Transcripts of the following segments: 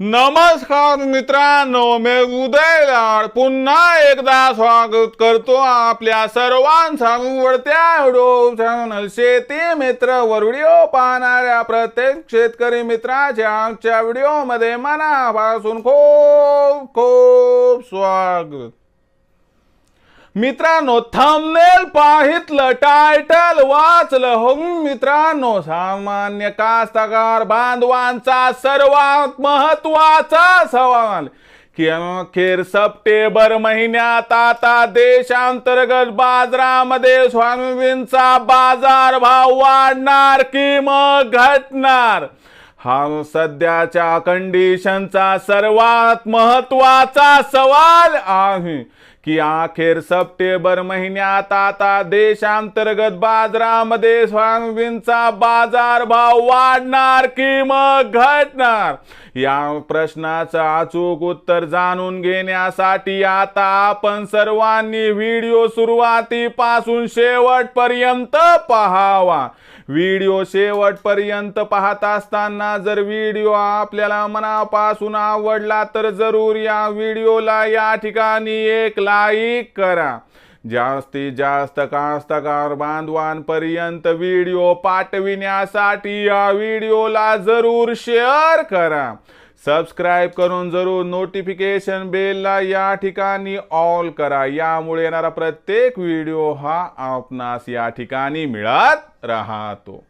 नमस्कार मित्रांनो मी उदय लाड. पुन्हा एकदा स्वागत करतो आपल्या सर्वांचा आवडत्या व्हिडिओ चॅनल शेती मित्र व्हिडिओ पाहणाऱ्या प्रत्येक शेतकरी मित्राच्या आमच्या व्हिडिओमध्ये मनापासून खूप खूप स्वागत. मित्रांनो थंबनेल पाहितलं टायटल वाचलं. हो मित्रांनो सामान्य कास्तकार बांधवांचा सर्वात महत्त्वाचा सवाल. की अखेर सप्टेंबर महिन्यात आता देशांतर्गत बाजारामध्ये स्वामींचा बाजार भाव वाढणार की मग घटणार? हा सध्याच्या कंडिशनचा सर्वात महत्त्वाचा सवाल आहे. की अखेर सप्टेंबर महिन्यात आता देशांतर्गत बाजारामध्ये सोयाबीनचा बाजार भाव वाढणार की मग घटणार? या प्रश्नाचं अचूक उत्तर जाणून घेण्यासाठी आता आपण सर्वांनी व्हिडिओ सुरुवातीपासून शेवटपर्यंत पहावा. व्हिडिओ शेवटपर्यंत पाहत असताना जर व्हिडिओ आपल्याला मनापासून आवडला तर जरूर या व्हिडिओला या ठिकाणी एक लाईक करा. जास्तीत जास्त कास्तकार बांधवांपर्यंत व्हिडिओ पाठविण्यासाठी या व्हिडिओला जरूर शेअर करा. सबस्क्राईब करून जरूर नोटिफिकेशन बेलला या ठिकाणी ऑल करा. यामुळे येणारा प्रत्येक व्हिडिओ हा आपणास या ठिकाणी मिळत राहतो.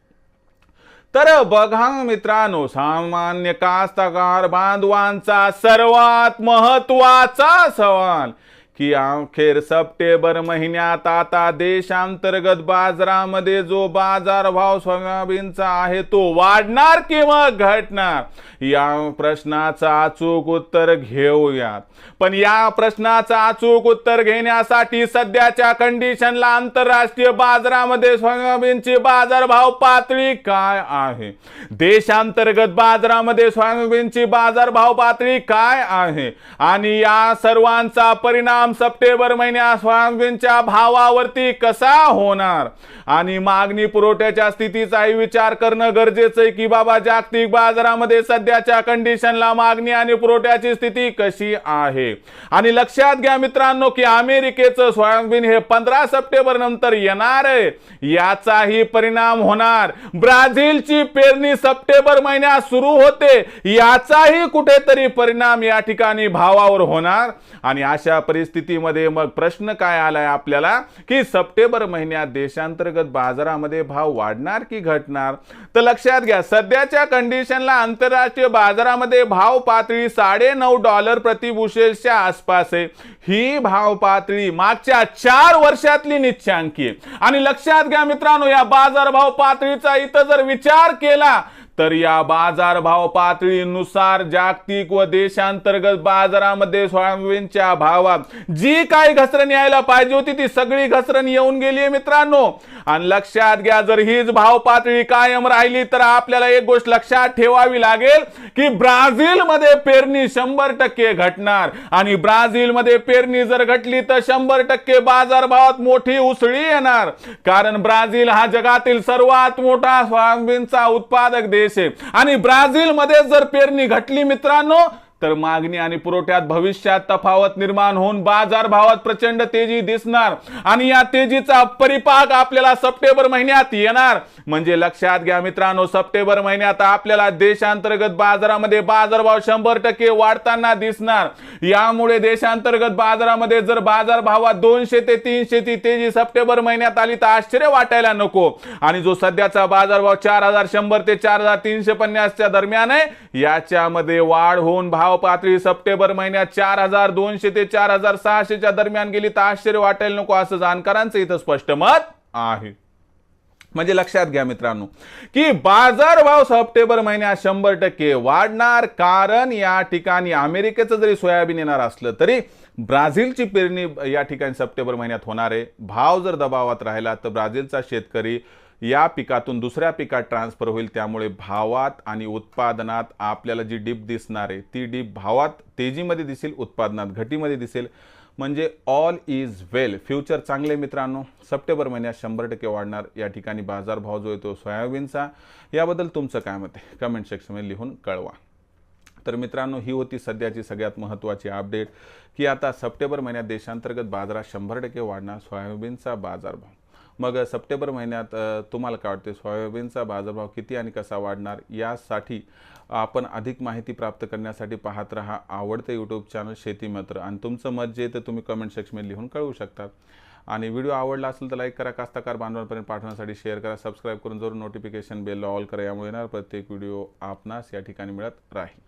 तर बघा मित्रांनो सामान्य कास्तकार बांधवांचा सर्वात महत्त्वाचा सवाल की अखेर सप्टेंबर महिन्यात आता देशांतर्गत बाजारामध्ये जो बाजार भाव सोयाबीनचा आहे तो वाढणार किंवा घटणार? या प्रश्नाचं अचूक उत्तर घेऊयात. पण या प्रश्नाचं अचूक उत्तर घेण्यासाठी सध्याच्या कंडिशनला आंतरराष्ट्रीय बाजारामध्ये सोयाबीनची बाजारभाव पातळी काय आहे? देशांतर्गत बाजारामध्ये सोयाबीनची बाजारभाव पातळी काय आहे? आणि या सर्वांचा परिणाम सप्टेंबर महिन्यात सोयाबीनच्या भावावरती कसा होणार? आणि मागणी पुरवठ्याच्या स्थितीचाही विचार करणं गरजेचं आहे की बाबा जागतिक बाजारामध्ये सध्याच्या कंडिशनला मागणी आणि पुरवठ्याची स्थिती कशी आहे? आणि लक्षात घ्या मित्रांनो की अमेरिकेचं सोयाबीन हे पंधरा सप्टेंबर नंतर येणार आहे. याचाही परिणाम होणार. ब्राझीलची पेरणी सप्टेंबर महिन्यात सुरू होते. याचाही कुठेतरी परिणाम या ठिकाणी भावावर होणार. आणि अशा परिस्थिती परिस्थितीमध्ये मग प्रश्न काय आलाय आपल्याला? की सप्टेंबर महिन्यात देशांतर्गत बाजारामध्ये भाव वाढणार की घटणार? तर लक्षात घ्या सध्याच्या कंडिशनला आंतरराष्ट्रीय बाजारामध्ये भाव पातळी साडे नऊ डॉलर प्रति आसपास आहे. ही भाव पातळी मागच्या चार वर्षातली निश्चांकी आहे. आणि लक्षात घ्या मित्रांनो या बाजारभाव पातळीचा इथं जर विचार केला तर या बाजारभाव पातळीनुसार जागतिक व देशांतर्गत बाजारामध्ये सोयाबीनच्या भावात जी काही घसरण यायला पाहिजे होती ती सगळी घसरण येऊन गेली आहे मित्रांनो. आणि लक्षात घ्या जर हीच भाव पातळी कायम राहिली तर आपल्याला एक गोष्ट लक्षात ठेवावी लागेल की ब्राझील मध्ये पेरणी शंभर टक्के घटणार. आणि ब्राझीलमध्ये पेरणी जर घटली तर शंभर टक्के बाजारभावात मोठी उसळी येणार. कारण ब्राझील हा जगातील सर्वात मोठा सोयाबीनचा उत्पादक देश आहे आणि ब्राझीलमध्ये जर पेरणी घटली मित्रांनो तर मागणी आणि पुरवठ्यात भविष्यात तफावत निर्माण होऊन बाजार भावात प्रचंड तेजी दिसणार आणि या तेजीचा परिपाक आपल्याला सप्टेंबर महिन्यात येणार. म्हणजे लक्षात घ्या मित्रांनो सप्टेंबर महिन्यात आपल्याला देशांतर्गत बाजारामध्ये बाजारभाव शंभर टक्के वाढताना दिसणार. यामुळे देशांतर्गत बाजारामध्ये जर बाजार भावात दोनशे ते तीनशे ती तेजी सप्टेंबर महिन्यात आली तर आश्चर्य वाटायला नको. आणि जो सध्याचा बाजारभाव चार हजार शंभर ते चार हजार तीनशे पन्नासच्या दरम्यान आहे याच्यामध्ये वाढ होऊन भाव पातळी सप्टेंबर महिन्यात चार हजार दोनशे ते चार हजार सहाशेच्या दरम्यान गेली तर आश्चर्य वाटायला नको असं जाणकारांचं इथं स्पष्ट मत आहे. म्हणजे लक्षात घ्या मित्रांनो की बाजारभाव सप्टेंबर महिन्यात शंभर टक्के वाढणार. कारण या ठिकाणी अमेरिकेचं जरी सोयाबीन येणार असलं तरी ब्राझीलची पेरणी या ठिकाणी सप्टेंबर महिन्यात होणार आहे. भाव जर दबावात राहिला तर ब्राझीलचा शेतकरी या पिकातून दुसऱ्या पिकात ट्रान्सफर होईल त्यामुळे भावात आणि उत्पादनात आपल्याला जी डीप दिसणार आहे ती डीप भावात तेजीमध्ये दिसेल उत्पादनात घटीमध्ये दिसेल. म्हणजे ऑल इज वेल फ्युचर चांगले मित्रांनो. सप्टेंबर महिन्यात शंभर टक्के वाढणार. या ठिकाणी बाजारभाव जो येतो सोयाबीनचा याबद्दल तुमचं काय मत आहे? कमेंट सेक्शनमध्ये लिहून कळवा. तर मित्रांनो ही होती सध्याची सगळ्यात महत्त्वाची अपडेट की आता सप्टेंबर महिन्यात देशांतर्गत बाजारात शंभर टक्के वाढणार सोयाबीनचा बाजारभाव. मग सप्टेंबर महिन्यात तुम्हाला काय वाटते सोयाबीनचा बाजारभाव किती आणि कसा वाढणार? यासाठी आपण अधिक माहिती प्राप्त करण्यासाठी पाहत राहा आवडतं यूट्यूब चॅनल शेतीमित्र आणि तुमचं मत जे तर ते तुम्ही कमेंट सेक्शनमध्ये लिहून कळवू शकता आणि व्हिडिओ आवडला असेल तर लाईक करा कास्तकार बांधवांपर्यंत पाठवण्यासाठी शेअर करा सबस्क्राईब करून जरूर नोटिफिकेशन बेल ऑल करा. यामुळे येणार प्रत्येक व्हिडिओ आपणास या ठिकाणी मिळत राहील.